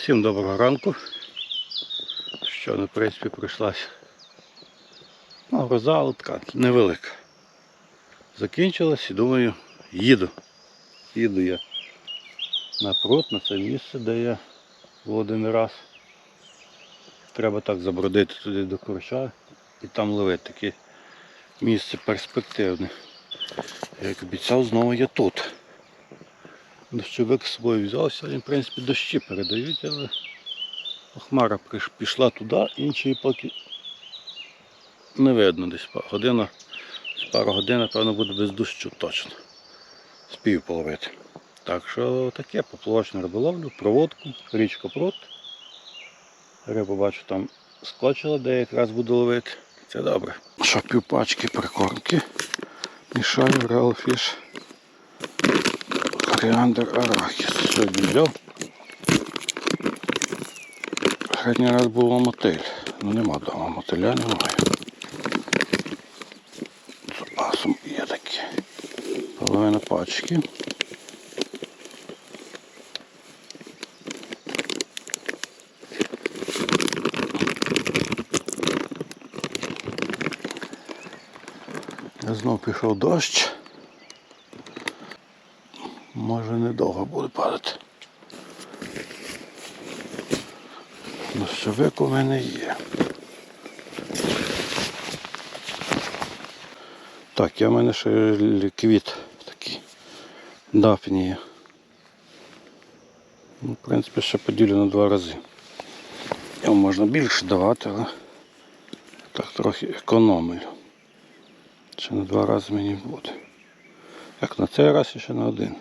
Всім доброго ранку. Що на принципі прийшлася. Ну, гроза, невелика. Закінчилась і думаю, їду. Їду я на пруд, на це місце, де я був один раз. Треба так забродити туди до корча і там ловити. Таке місце перспективне. Як обіцяв, знову я тут. Дощовик з собою взяв, сьогодні, в принципі, дощі передають, але хмара пішла туди, іншої поки не видно десь година, пару годин, напевно, буде без дощу точно. Спів половити. Так що таке, поплавочну риболовлю, проводку, річка пруд. Рибу бачу там скочила, де якраз буду ловити. Це добре. Що півпачки прикормки. Мішаю Fish. Коріандр арахіс. Сьогодні взяв. Останній раз був мотель. Ну нема вдома, мотиля немає. Запасом є такі. Половина пачки. Знов пішов дощ. Може недовго буде падати. Дощовик у мене є. Так, я в мене ще ліквід такий. Дафнія. Ну, в принципі, ще поділю на два рази. Його можна більше давати, але так трохи економлю. Ще на два рази мені буде. Як на цей раз і ще на один.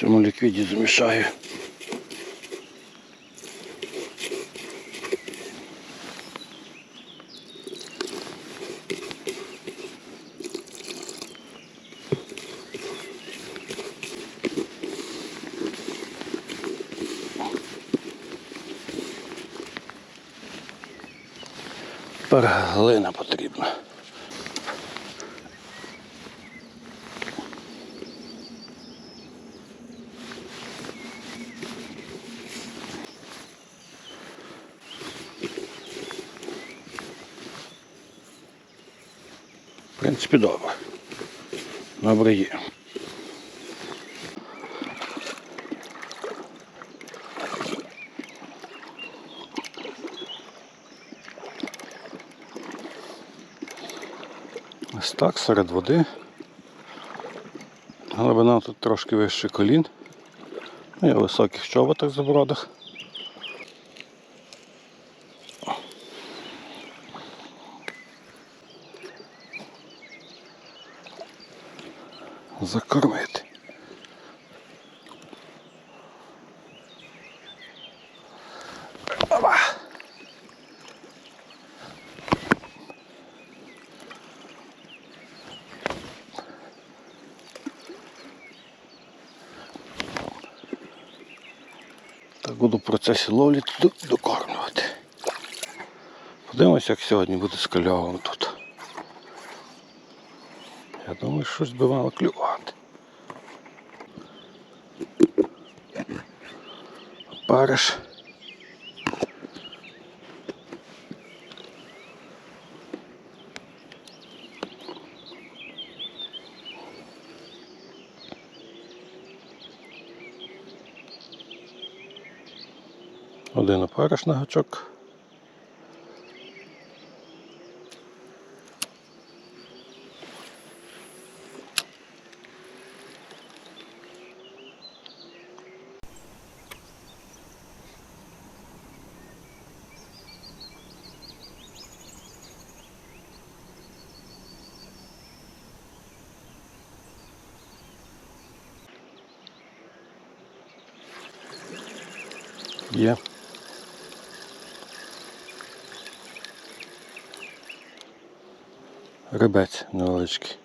Цьому ліквіді замішаю. Тепер принципі, добре. Добре є. Ось так, серед води. Глибина тут трошки вище колін. Ну, Я в високих чоботах забродах. Закормити. Опа! Так буду в процесі ловлі докормлювати. Подивимось, як сьогодні буде з кальовом тут. Я думаю, щось би мало клювати. Париш. Один на гачок. Є. Рибець невеличкий.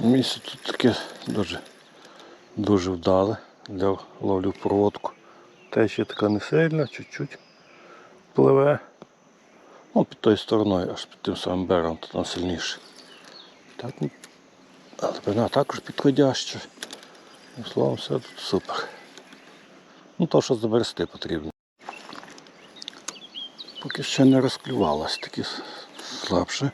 Місце тут таке дуже, дуже вдале для ловлі в проводку. Течія така не сильна, чуть-чуть пливе. Ну, під тою стороною, аж під тим самим берегом, тут вона сильніше. Так, ну, Глибина також підходяща. Ну, Словом, все тут супер. Ну, то, що заберести потрібно. Поки ще не розклювалась, такі слабше.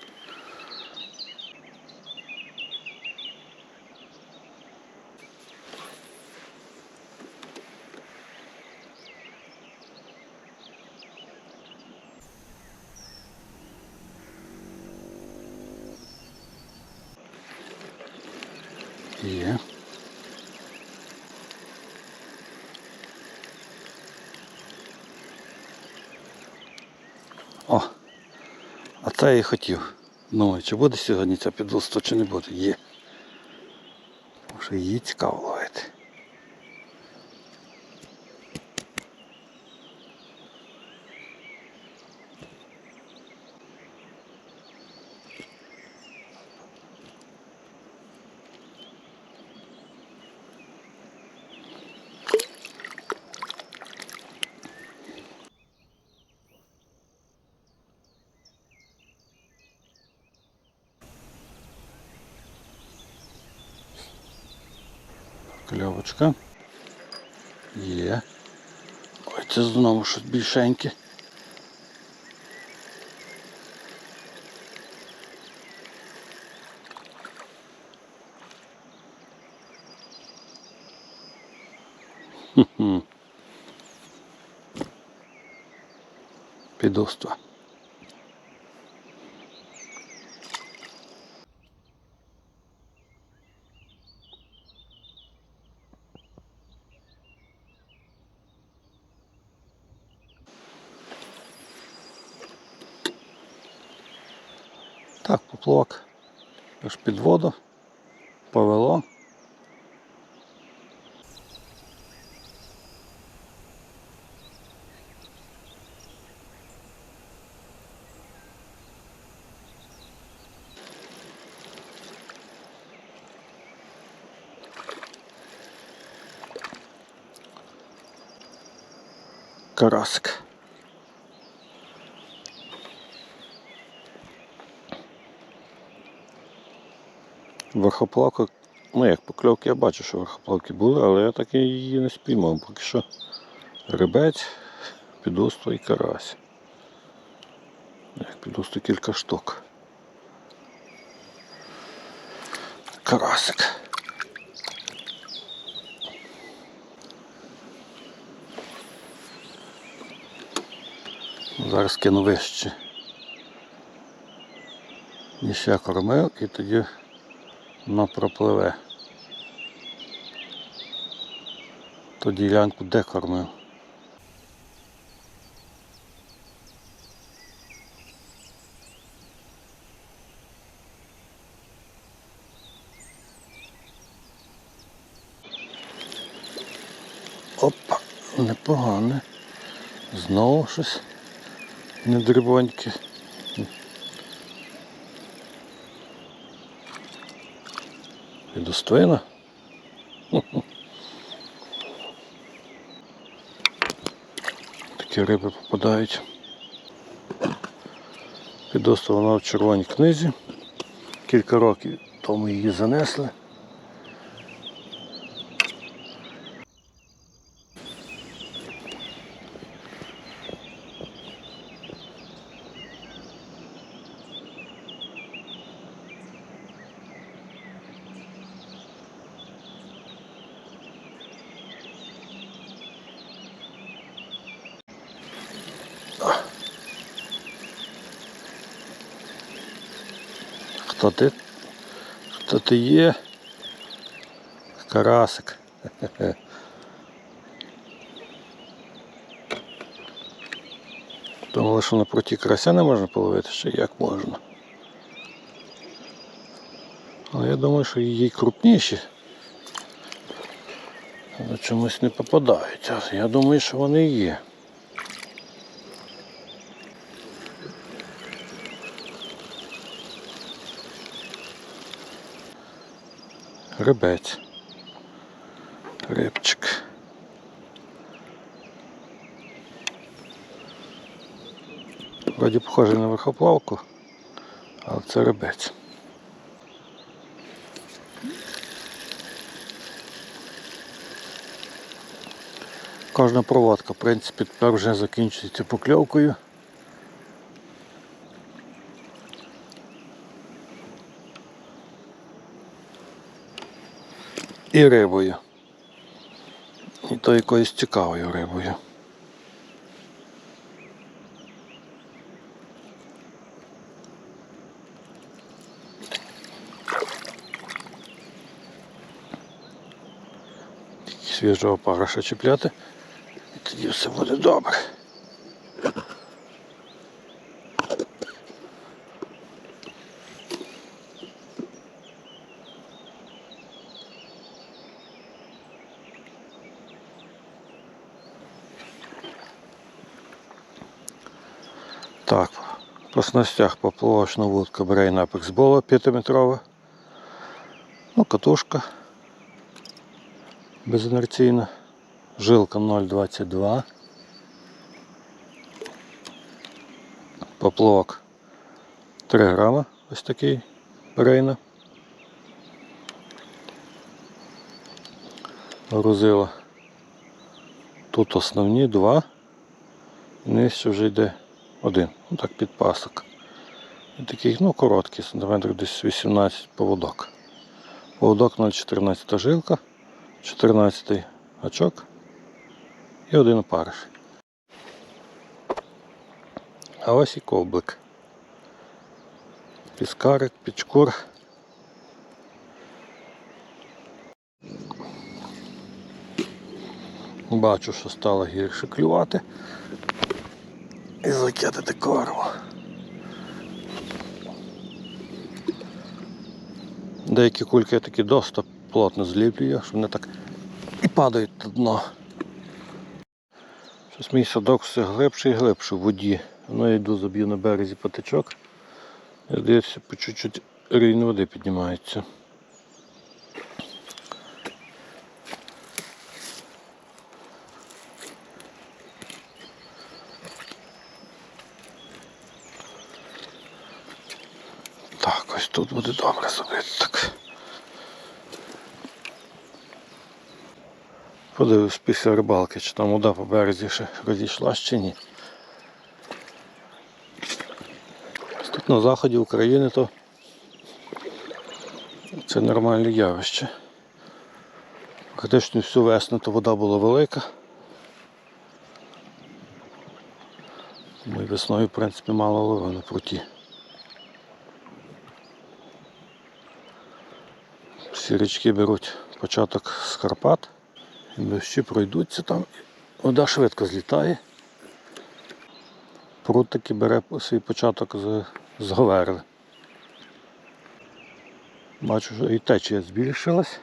Є. О, а це я і хотів. Ну, чи буде сьогодні ця підвозка, чи не буде? Є. Тому що її цікаво Кльовочка. Є. Ой, це знову щось більшеньке. Хм-хм. Підоства. Так, поплавок аж під воду, повело. Карасик. Верхоплавка, ну як покльовки я бачу, що верхоплавки були, але я так і її не спіймав. Поки що рибець, підусто і карась. Як підусто кілька штук. Карасик. Зараз кину вище. Ніж я кормив і тоді воно пропливе. Ту ділянку де кормив. Опа, непогане. Знову щось недрібоньке. І достойно. Такі риби попадають. Підоста вона в червоній книзі. Кілька років тому її занесли. Хто ти? Хто ти є? Карасик. Думали, що на проті карася не можна половити, ще як можна. Але я думаю, що її крупніші. Чомусь не попадають. А я думаю, що вони є. Рибець. рибчик. Вроді похожий на верхоплавку, але це рибець. Кожна проводка, в принципі, тепер вже закінчується покльовкою. І рибою. І то якоюсь цікавою рибою. Свіжого параша чіпляти. І тоді все буде добре. Так, по снастях поплавочна вудка Брейн Apex Bola 5-метрова. Ну, катушка безінерційна. Жилка 0,22. Поплавок 3 грама. Ось такий Брейна. Грузила. Тут основні два. Нижче вже йде один. Ну так під пасок. І такий, ну, короткий, сантиметр десь 18 поводок. Поводок 0,14 жилка, 14 гачок і один опариш. А ось і ковблик. Піскарик, пічкур. Бачу, що стало гірше клювати і закидати корву. Деякі кульки я такі досить плотно зліплюю, що вони так і падають на дно. Щось мій садок все глибше і глибше в воді. Ну я йду заб'ю на березі патичок. І здається, по чуть-чуть рівень води піднімається. Так, ось тут буде добре зробити так. Подивлюсь після рибалки, чи там вода по березі ще розійшла чи ні. Тут на заході України то це нормальне явище. Практично всю весну то вода була велика. Ми весною, в принципі, мало ловили на пруті. Всі річки беруть початок з Карпат. Дощі пройдуться там. Вода швидко злітає. Пруд таки бере свій початок з, з Говерли. Бачу, що і течія збільшилась.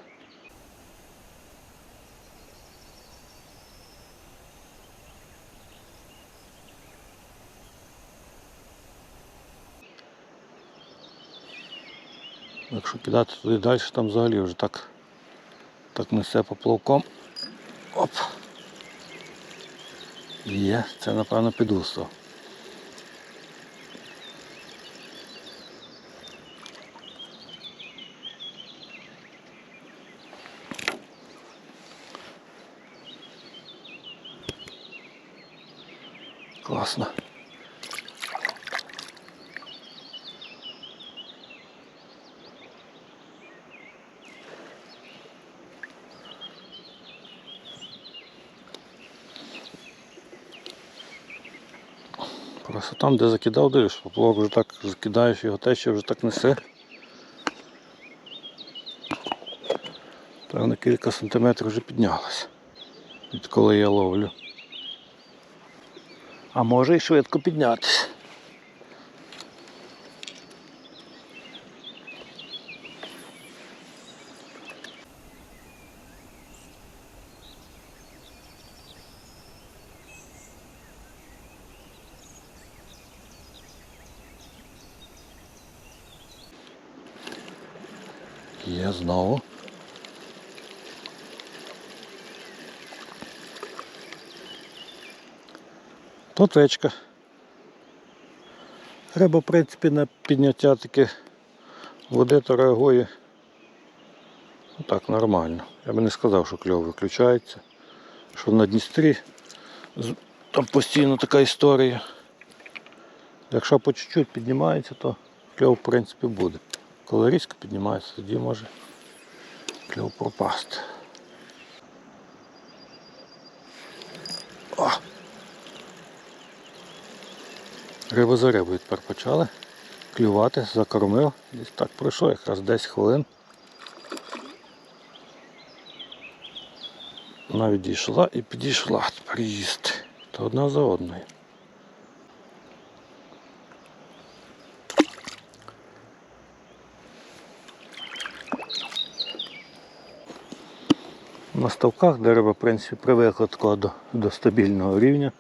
Якщо кидати туди далі, там взагалі вже так, так несе поплавком. Оп. Є, це напевно підусто. Класно. Просто там, де закидав, дивиш, поплавок вже так закидаєш, його течія вже так несе. Так на кілька сантиметрів вже піднялося, відколи я ловлю. А може і швидко піднятися. Є знову. Тут. Риба, в принципі, на підняття таких води то реагує ну, так нормально. Я би не сказав, що кльов виключається. що на Дністрі там постійно така історія. Якщо по чуть-чуть піднімається, то кльов в принципі буде. Коли різко піднімається, тоді може кльов пропасти. О! Риба за рибою тепер почали клювати, закормив. Десь так пройшло, якраз 10 хвилин. Вона відійшла і підійшла тепер їсти. То одна за одною. На ставках дерева, в принципі, привикли такого до, до стабільного рівня.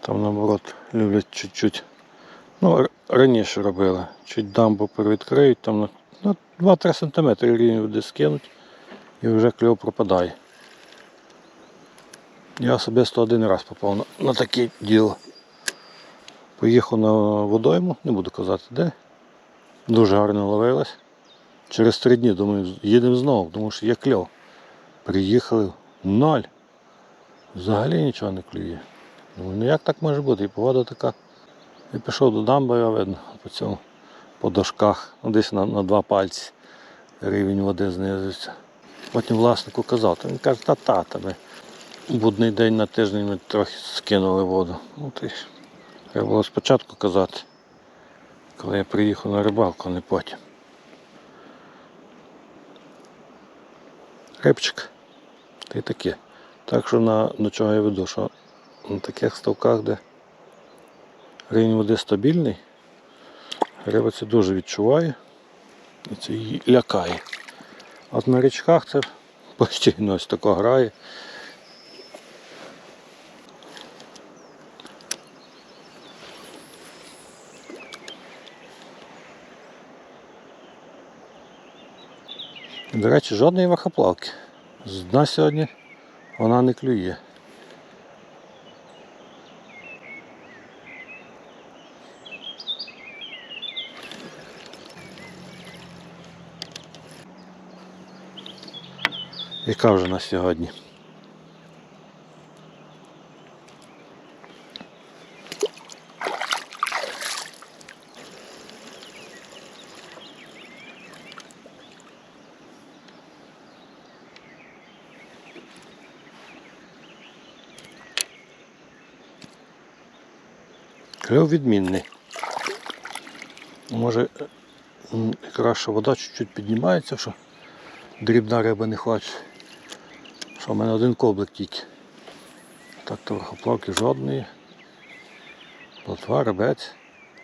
Там наоборот люблять чуть-чуть. Ну, раніше робили. Чуть дамбу перевідкриють, там на, на 2-3 см рівень води скинуть і вже кльов пропадає. Я особисто один раз попав на, на таке діло. Поїхав на водойму, не буду казати де. Дуже гарно ловилась. Через три дні думаю, їдемо знову, тому що є кльов. Приїхали ноль. Взагалі нічого не клює. Думаю, ну як так може бути? І погода така. І пішов до дамби, видно по цьому, по дошках, ну, десь на, на два пальці рівень води знизився. Потім власнику казав, то він каже, та та тебе. Будний день на тиждень ми трохи скинули воду. Ну, ти ж. Треба було спочатку казати, коли я приїхав на рибалку, а не потім. Рибчик. Та й таке. Так що на, до чого я веду, що на таких ставках, де рівень води стабільний, риба це дуже відчуває і це її лякає. От на річках це постійно ось тако грає. До речі, жодної вахоплавки. З дна сьогодні вона не клює. Яка вже на сьогодні? Кльов відмінний. Може, е, м, вода чуть-чуть піднімається, що дрібна риба не хоче. Що в мене один коблик тільки. Так то верхоплавки жодної. Плотва, ребець,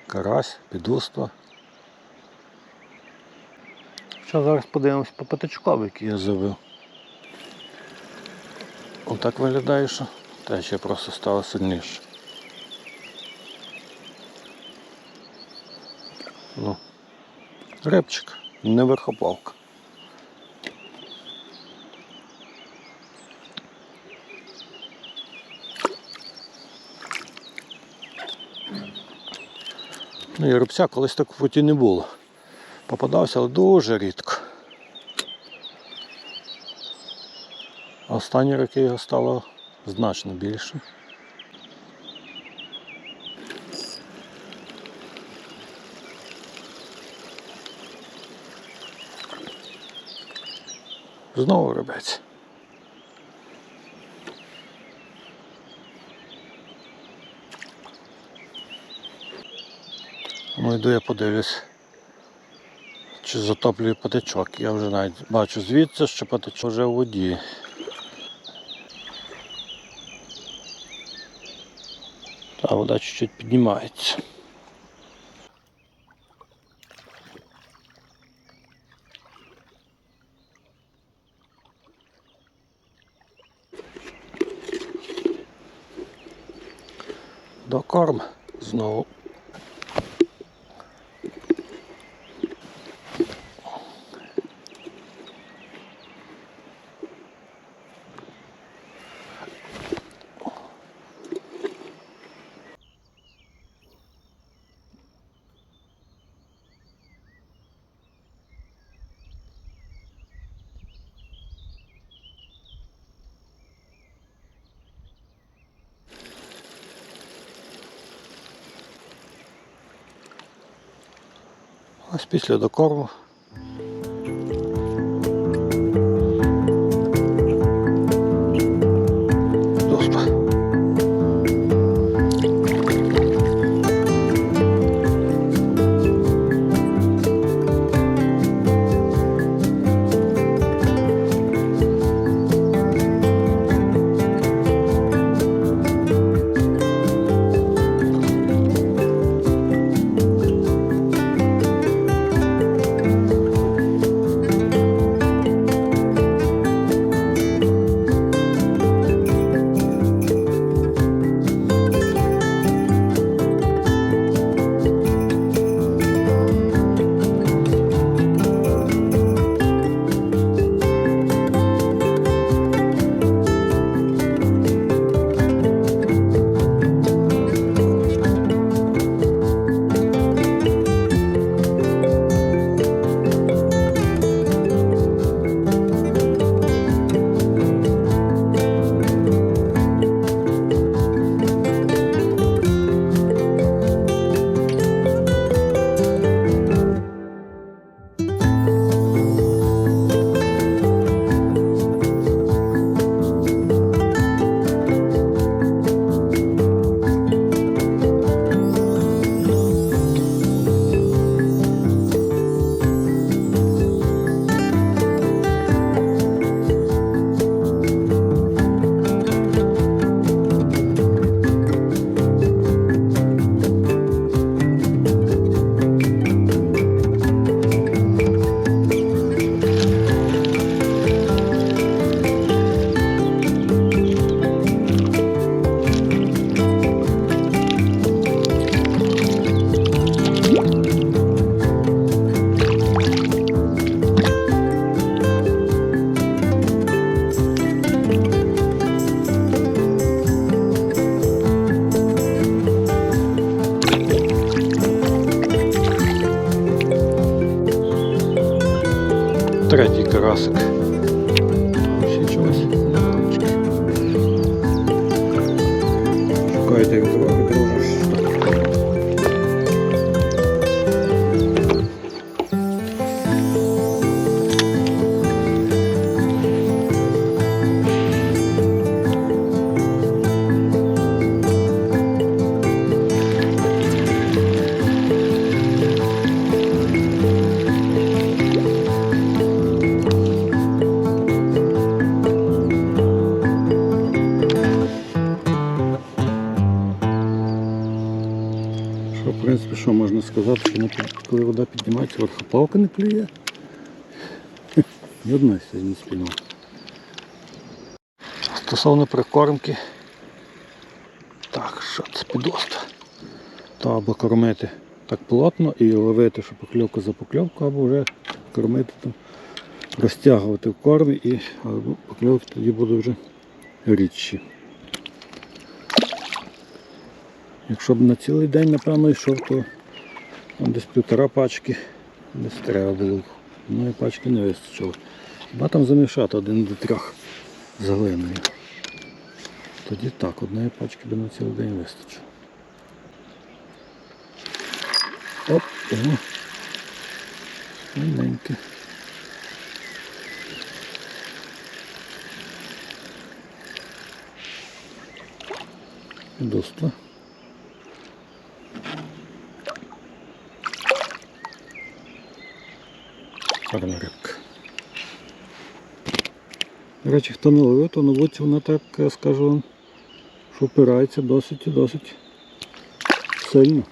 карась, підуства. Що зараз подивимось по патичкові, який я завив. Отак виглядає, що течія просто стала сильніше. Ну, рибчик, не верхоплавка. Ну, і рибця колись так в воді не було. Попадався, але дуже рідко. Останні роки його стало значно більше. Знову рибець. Ну йду я подивлюсь, чи затоплює патичок. Я вже навіть бачу звідси, що патичок вже у воді. Та вода чуть-чуть піднімається. Докорм знову. Ось після докорму. Classic. Що, в принципі, що можна сказати, що не під- коли вода піднімається, верхопавка не клює. Ні одна сьогодні не. Стосовно прикормки. Так, що це підоста? То або кормити так плотно і ловити, що покльовку за покльовку, або вже кормити там, розтягувати в кормі і або покльовки тоді буде вже рідші. Якщо б на цілий день, напевно, йшов, то там десь півтора пачки десь треба було. Одної пачки не вистачило. Хіба там замішати один до трьох з глиною. Тоді так, одної пачки би на цілий день вистачило. Оп, о. Маленьке. Доста. Гарна рибка. До речі, хто не ловив, то на вулиці вона так, я скажу вам, що впирається досить і досить сильно.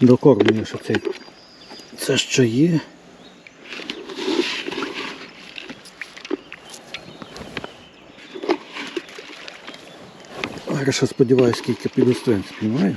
Докормлює, що цей. Це що є. Ще сподіваюся, скільки підостоїн спіймаю.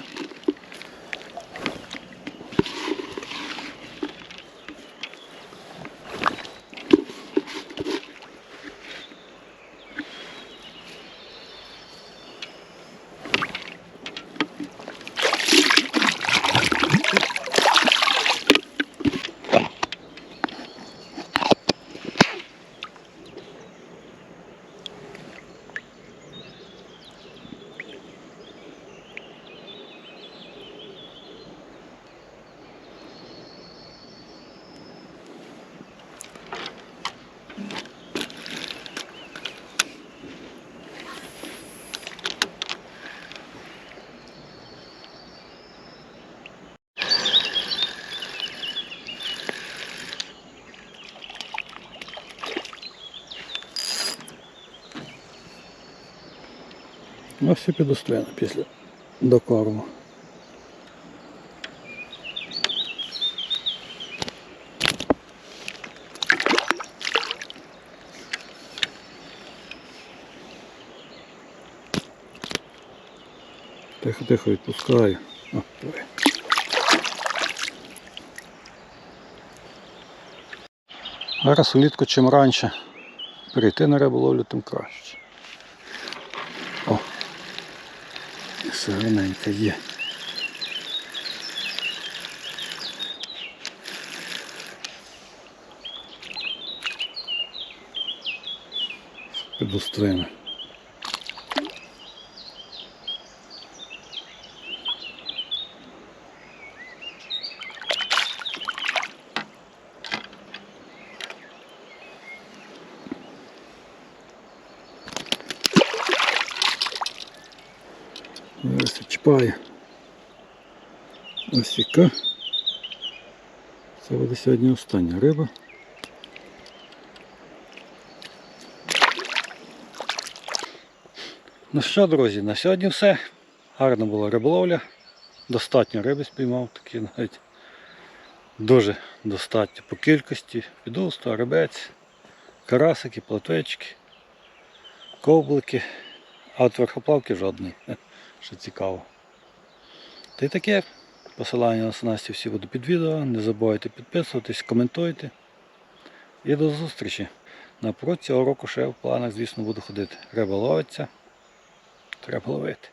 Ну, всі підостряно після докорму. Тихо, тихо відпускаю. Зараз улітку чим раніше перейти на риболовлю, тим краще. О, сирененька є. Підустрими. Ось чіпає. Ось. Це буде сьогодні остання риба. Ну що, друзі, на сьогодні все. Гарна була риболовля. Достатньо риби спіймав, такі навіть дуже достатньо по кількості. Підуста, рибець, карасики, платвечки, ковблики, а от верхоплавки жодної, що цікаво. Та й таке. Посилання на снасті всі буде під відео. Не забувайте підписуватись, коментуйте. І до зустрічі. Напроти цього року ще в планах, звісно, буду ходити. Риба ловиться. Треба ловити.